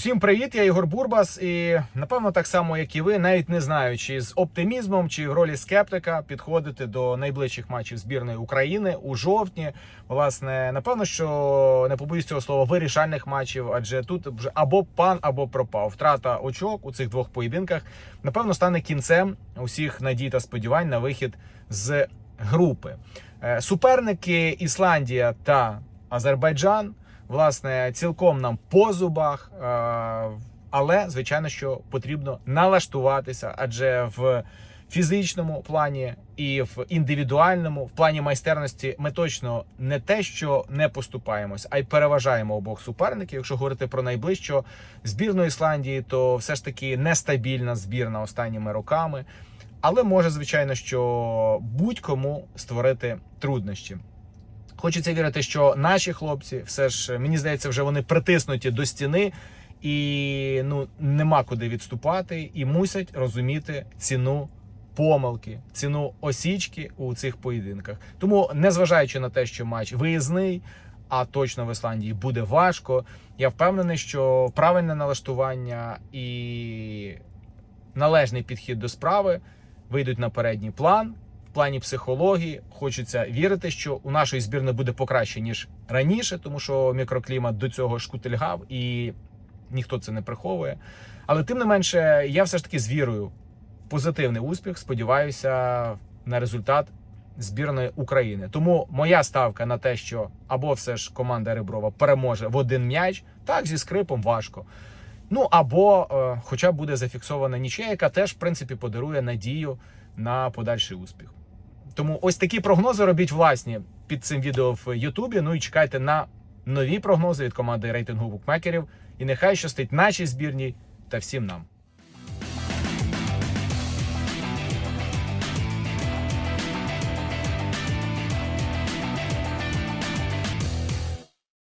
Усім привіт, я Ігор Бурбас, і напевно, так само, як і ви, навіть не знаю, чи з оптимізмом, чи в ролі скептика підходити до найближчих матчів збірної України у жовтні. Власне, напевно, що не побоюсь цього слова вирішальних матчів, адже тут вже або пан, або пропав. Втрата очок у цих двох поєдинках напевно стане кінцем усіх надій та сподівань на вихід з групи. Е, Суперники Ісландія та Азербайджан власне цілком нам по зубах. е, Але звичайно, що потрібно налаштуватися, адже в фізичному плані і в індивідуальному, в плані майстерності, ми точно не те, що не поступаємось, а й переважаємо обох суперників. Якщо говорити про найближчу збірну Ісландії, то все ж таки нестабільна збірна останніми роками. Але може, звичайно, що будь-кому створити труднощі. Хочеться вірити, що наші хлопці, все ж мені здається, вже вони притиснуті до стіни, і ну нема куди відступати, і мусять розуміти ціну помилки, ціну осічки у цих поєдинках. Тому, незважаючи на те, що матч виїзний, а точно в Ісландії буде важко. Я впевнений, що правильне налаштування і належний підхід до справи вийдуть на передній план. Плані психології хочеться вірити, що у нашої збірної буде покраще ніж раніше, тому що мікроклімат до цього шкутильгав і ніхто це не приховує. Але тим не менше, я все ж таки з вірою позитивний успіх. Сподіваюся на результат збірної України. Тому моя ставка на те, що або все ж команда Реброва переможе в один м'яч, так зі скрипом важко. Ну або е, хоча буде зафіксована нічия, яка теж в принципі подарує надію на подальший успіх. Тому ось такі прогнози робіть власні під цим відео в Ютубі. Ну і чекайте на нові прогнози від команди рейтингу букмекерів. І нехай щастить нашій збірній та всім нам.